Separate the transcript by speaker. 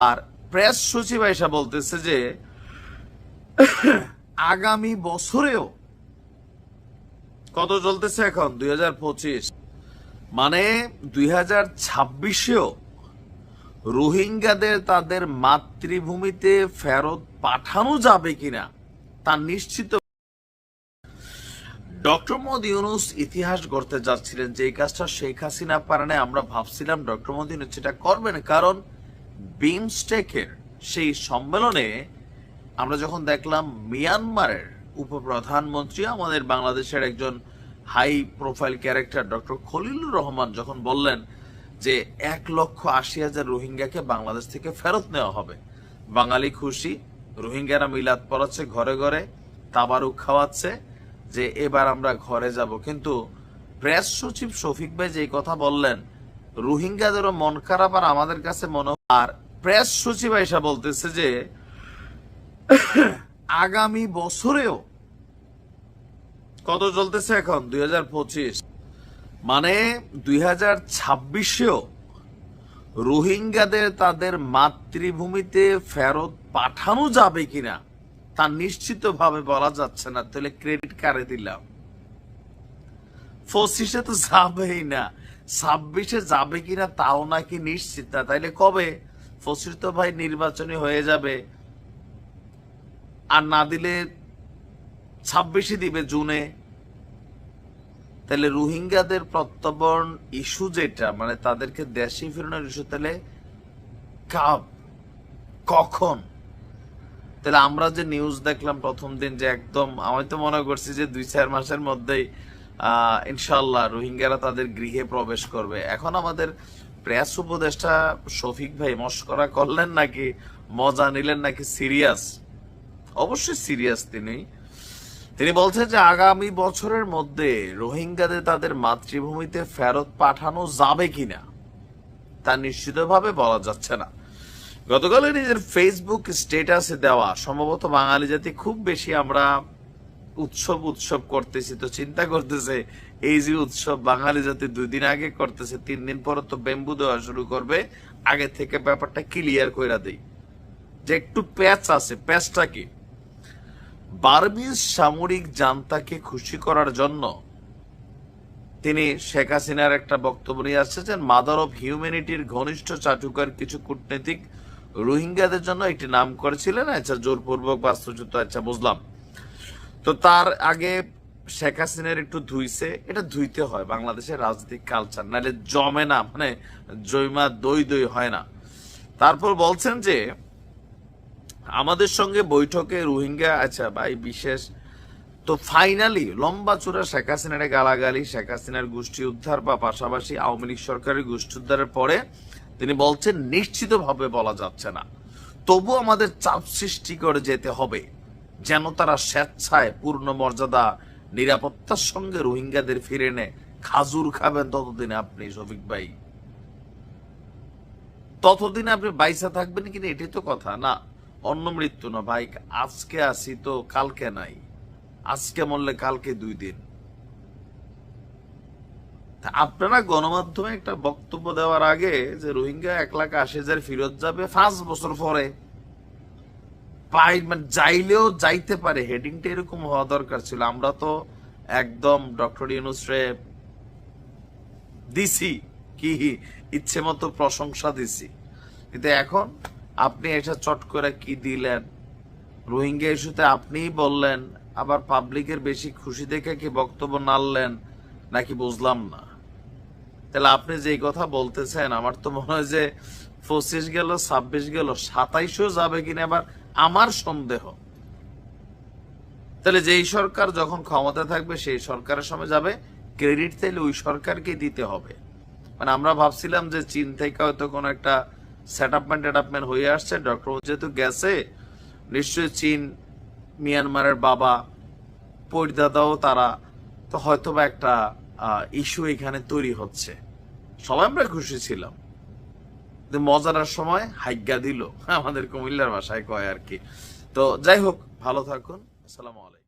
Speaker 1: আর press সচিব এসে বলতেছে যে, আগামী বছরেও কত চলতেছে এখন? দুই হাজার পঁচিশ। মানে দুই হাজার ছাব্বিশেও রোহিঙ্গাদের তাদের মাতৃভূমিতে ফেরত পাঠানো যাবে কিনা, তা নিশ্চিত ডক্টর মোহাম্মদ ইউনুস ইতিহাস গড়তে যাচ্ছিলেন। যে এই কাজটা শেখ হাসিনা পারেন, আমরা ভাবছিলাম ডক্টর মোহাম্মদ ইউনুস সেটা করবেন। কারণ বিমস্টেকের সেই সম্মেলনে আমরা যখন দেখলাম মিয়ানমারের উপপ্রধানমন্ত্রী, আমাদের বাংলাদেশের একজন high profile character doctor Khalilur Rahman যখন বললেন যে এক লক্ষ আশি হাজার রোহিঙ্গাকে বাংলাদেশ থেকে ফেরত নেওয়া হবে। বাঙালি খুশি, রোহিঙ্গারা মিলাদ পড়াচ্ছে, ঘরে ঘরে তাবারুক খাওয়াচ্ছে যে এবার আমরা ঘরে যাব। কিন্তু প্রেস সচিব শফিক ভাই যে কথা বললেন, রোহিঙ্গাদেরও মন খারাপ আর আমাদের কাছে মনে আর প্রেস সচিব এসে বলতেছে যে, আগামী বছরেও কত চলতেছে এখন? দুই মানে দুই হাজার রোহিঙ্গাদের তাদের মাতৃভূমিতে ফেরত পাঠানো যাবে কিনা, তা নিশ্চিতভাবে বলা যাচ্ছে না। তাহলে ক্রেডিট কারে দিলাম। পঁচিশে তো যাবেই না। ছাব্বিশে যাবে কিনা তাও নাকি নিশ্চিত না। তাইলে কবে? পঁচিশ তো ভাই নির্বাচনী হয়ে যাবে। আর না দিলে ছাব্বিশে দিবে জুনে। তাহলে রোহিঙ্গাদের প্রত্যাবর্ণ ইস্যু যেটা মানে তাদেরকে দেশে ফেরানোর ইস্যু তাহলে কাব কখন? তাহলে আমরা যে নিউজ দেখলাম প্রথম দিন যে একদম, আমি তো মনে করছি যে দুই চার মাসের মধ্যেই ইনশাল্লাহ রোহিঙ্গারা তাদের গৃহে প্রবেশ করবে। এখন আমাদের প্রেস উপদেষ্টা শফিক ভাই মস্করা করলেন নাকি, মজা নিলেন নাকি? সিরিয়াস? অবশ্যই সিরিয়াস তিনি। তিনি বলছেন যে আগামী বছরের মধ্যে রোহিঙ্গাদের তাদের মাতৃভূমিতে ফেরত পাঠানো যাবে কিনা, তা নিশ্চিতভাবে বলা যাচ্ছে না। গতকালে নিজের ফেসবুক স্টেটাসে দেওয়া, সম্ভবত বাঙালি জাতি খুব বেশি আমরা উৎসব উৎসব করতেছি তো চিন্তা করতেছে, এই যে উৎসব বাঙালি জাতি দুই দিন আগে করতেছে, তিন দিন পর তো বেম্বু দেওয়া শুরু করবে, আগে থেকে ব্যাপারটা ক্লিয়ার কইরা দেই। যে একটু প্যাচ আছে, প্যাচটা কি? বার্মিজ সামরিক জান্তাকে খুশি করার জন্য তিনি শেখ হাসিনার একটা বক্তব্য নিয়ে আসছেন মাদার অফ হিউম্যানিটির ঘনিষ্ঠ চাটুকার কিছু কূটনৈতিক রোহিঙ্গাদের জন্য একটি নাম করেছিলেন। আচ্ছা জোরপূর্বক বাস্তুচ্যুত আচ্ছা বুঝলাম। তো তার আগে শেখ হাসিনার একটু ধুইছে। এটা ধুইতে হয় বাংলাদেশের রাজনৈতিক কালচার নাহলে জমে না মানে জৈমা দই দই হয় না। তারপর বলছেন যে, আমাদের সঙ্গে বৈঠকে রোহিঙ্গা আচ্ছা ভাই বিশেষ, তো ফাইনালি লম্বা চূড়া শেখ হাসিনার গালাগালি, শেখ হাসিনার গোষ্ঠী উদ্ধার বা পাশাপাশি আওয়ামী লীগ সরকারের গোষ্ঠী উদ্ধারের পরে তিনি বলছেন, নিশ্চিতভাবে বলা যাচ্ছে না। তবু আমাদের চাপ সৃষ্টি করে যেতে হবে। যেন তারা স্বেচ্ছায় পূর্ণ মর্যাদা, নিরাপত্তার সঙ্গে রোহিঙ্গাদের ফিরে এনে খাজুর খাবেন ততদিনে আপনি, শফিক ভাই। ততদিন আপনি বাইসা থাকবেন কিনা এটাই তো কথা। না, অন্য মৃত্যু না ভাই, আজকে আসি তো কালকে নাই। আজকে মরলে কালকে দুই দিন। আপনারা গণমাধ্যমে একটা বক্তব্য দেওয়ার আগে যে রোহিঙ্গা এক লাখ আশি হাজার ফেরত যাবে পাঁচ বছর পরে পাই মানে যাইলেও যাইতে পারে। হেডিংটা এরকম হওয়া দরকার ছিল। আমরা তো একদম ডক্টর ইউনুস রে দিছি, কি ইচ্ছে মতো প্রশংসা দিছি। কিন্তু এখন আপনি এটা চট করে কি দিলেন? রোহিঙ্গা ইস্যুতে আপনিই বললেন, আবার পাবলিকের বেশি খুশি দেখে কি বক্তব্য নাড়লেন, নাকি বুঝলাম না। তাহলে আপনি যে কথা বলতেছেন, আমার তো মনে হয় যে পঁচিশ গেল, ছাব্বিশ গেল, সাতাইশও যাবে কিনা আবার আমার সন্দেহ। তাহলে যেই সরকার যখন ক্ষমতা থাকবে, সেই সরকারের সময় যাবে ক্রেডিট তাইলে ওই সরকারকে দিতে হবে। মানে আমরা ভাবছিলাম যে চীন থেকে হয়তো কোনো একটা সেট আপমেন্ট টেটআপমেন্ট হয়ে আসছে ডক্টর যেহেতু গেছে, নিশ্চয়ই চীন, মিয়ানমারের বাবা পরিদাদাও তারা, তো হয়তো বা একটা ইস্যু এখানে তৈরি হচ্ছে। সবাই আমরা খুশি ছিলাম। মজার সময়, হাইজ্ঞা দিল। আমাদের কুমিল্লার ভাষায় কয় আর কি। তো যাই হোক, ভালো থাকুন। আসসালামু আলাইকুম।